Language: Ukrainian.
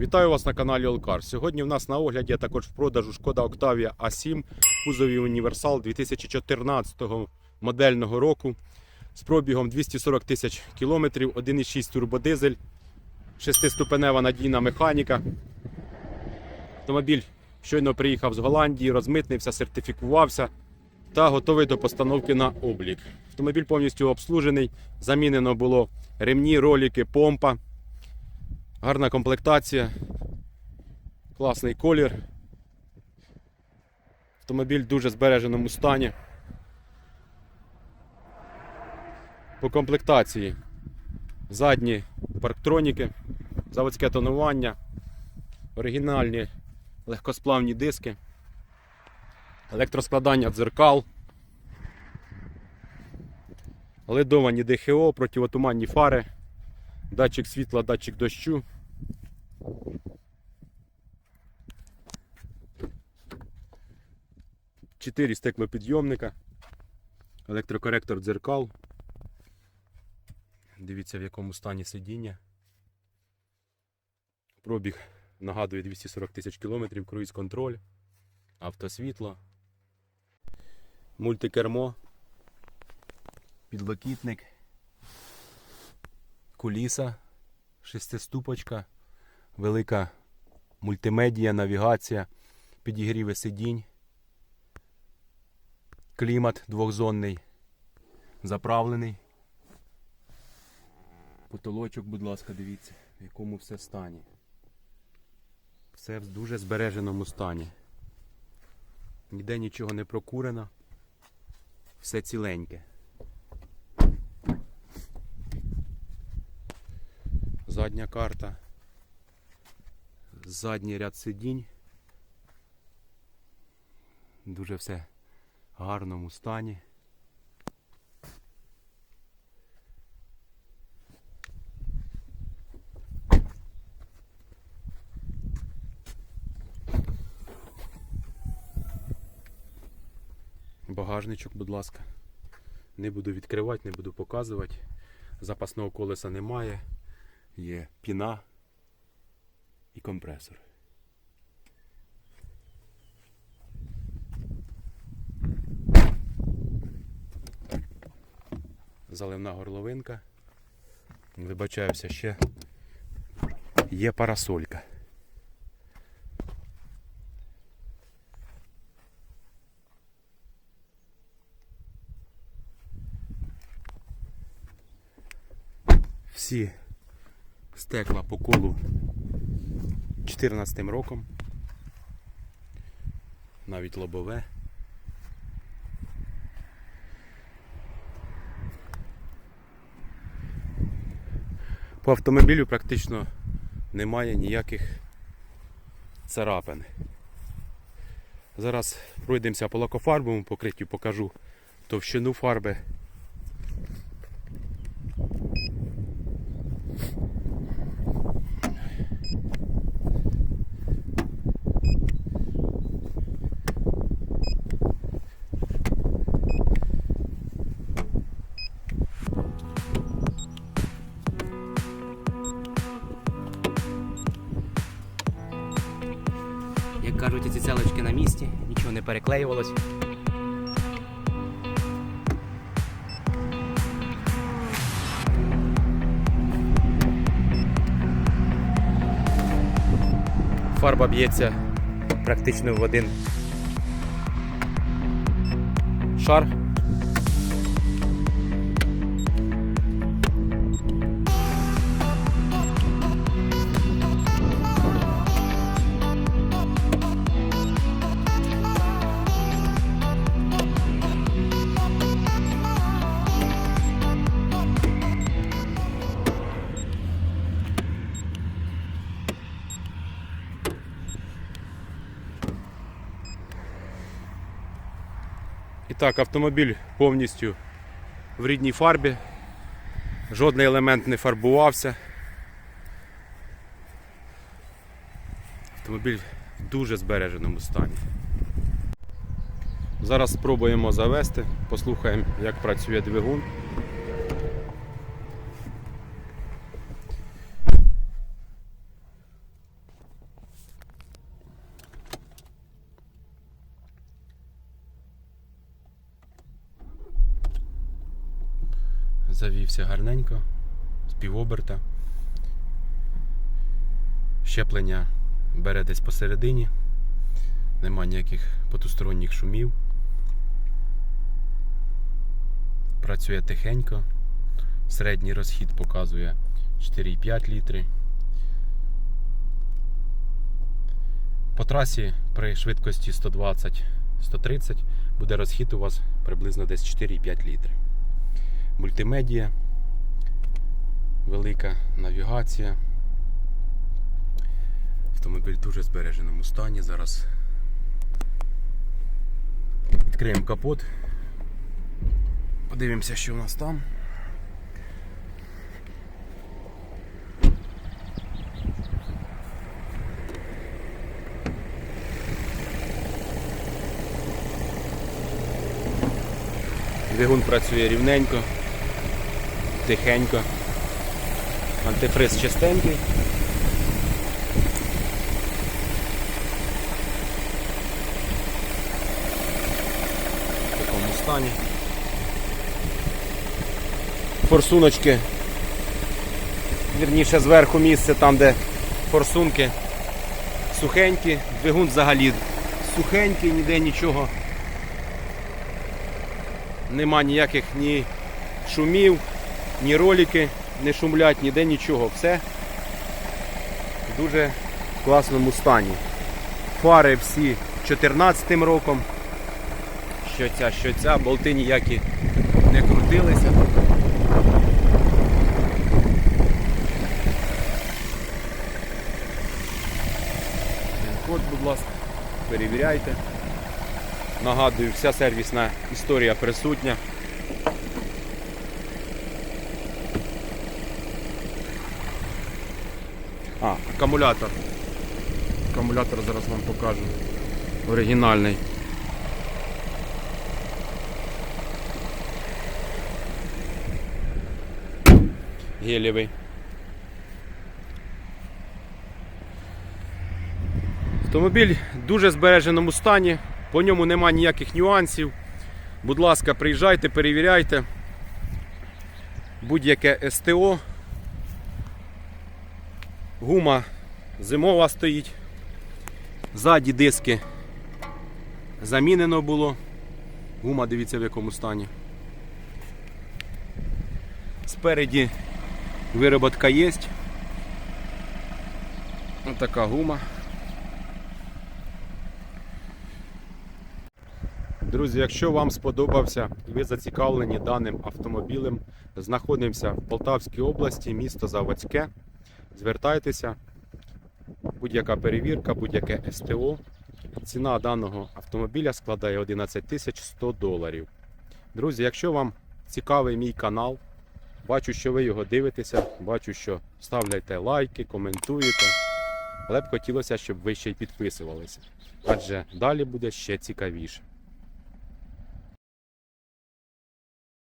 Вітаю вас на каналі Олкар. Сьогодні в нас на огляді також в продажу шкода Octavia A7 кузові Універсал 2014 модельного року з пробігом 240 тисяч кілометрів, 1,6 турбодизель, 6-ступенева надійна механіка. Автомобіль щойно приїхав з Голландії, розмитнився, сертифікувався та готовий до постановки на облік. Автомобіль повністю обслужений, замінено було ремні, ролики, помпа. Гарна комплектація, класний колір. Автомобіль в дуже збереженому стані. По комплектації задні парктроніки, заводське тонування, оригінальні легкосплавні диски, електроскладання дзеркал, ледовані ДХО, противотуманні фари, датчик світла, датчик дощу. Чотири стеклопідйомника, електрокоректор дзеркал. Дивіться, в якому стані сидіння. Пробіг нагадує 240 тисяч кілометрів, круїз контроль, автосвітло, мультикермо, підлокітник, куліса, шестиступочка, велика мультимедія, навігація, підігріви сидінь, клімат двохзонний, заправлений. Потолочок, будь ласка, дивіться, в якому все стані. Все в дуже збереженому стані. Ніде нічого не прокурено. Все ціленьке. Задня карта. Задній ряд сидінь. Дуже все в гарному стані. Багажничок, будь ласка. Не буду відкривати, не буду показувати. Запасного колеса немає. Є піна і компресор. Заливна горловинка. Вибачаюся ще. Є парасолька. Всі стекла по колу 14 роком. Навіть лобове. По автомобілю практично немає ніяких царапин. Зараз пройдемося по лакофарбовому покриттю, покажу товщину фарби. Як кажуть, ці цялочки на місці, нічого не переклеювалось. Фарба б'ється Практично в один шар. І так, автомобіль повністю в рідній фарбі. Жодний елемент не фарбувався. Автомобіль в дуже збереженому стані. Зараз спробуємо завести, послухаємо, як працює двигун. Завівся гарненько, з півоберта. Щеплення бере десь посередині. Нема ніяких потусторонніх шумів. Працює тихенько. Середній розхід показує 4,5 літри. По трасі при швидкості 120-130 буде розхід у вас приблизно десь 4,5 літри. Мультимедія, велика навігація. Автомобіль в дуже збереженому стані. Зараз відкриємо капот. Подивимося, що у нас там. Двигун працює рівненько, тихенько. Антифриз чистенький. В такому стані. Форсуночки. Вірніше зверху місце там, де форсунки сухенькі, двигун взагалі сухенький, ніде нічого нема ніяких ні шумів, ні ролики не шумлять, ніде нічого. Все в дуже класному стані. Фари всі 14 роком. Що ця, що ця, болти ніякі не крутилися. Код, будь ласка, перевіряйте. Нагадую, вся сервісна історія присутня. Акумулятор. Акумулятор зараз вам покажу. Оригінальний. Гелєвий. Автомобіль в дуже збереженому стані, по ньому нема ніяких нюансів. Будь ласка, приїжджайте, перевіряйте. Будь-яке СТО. Гума зимова стоїть. Ззаді диски замінено було. Гума, дивіться в якому стані. Спереді вироботка є. Ось така гума. Друзі, якщо вам сподобався і ви зацікавлені даним автомобілем, знаходимося в Полтавській області, місто Заводське. Звертайтеся, будь-яка перевірка, будь-яке СТО. Ціна даного автомобіля складає 11 тисяч 100 доларів. Друзі, якщо вам цікавий мій канал, бачу, що ви його дивитеся, бачу, що ставляєте лайки, коментуєте. Але б хотілося, щоб ви ще й підписувалися. Адже далі буде ще цікавіше.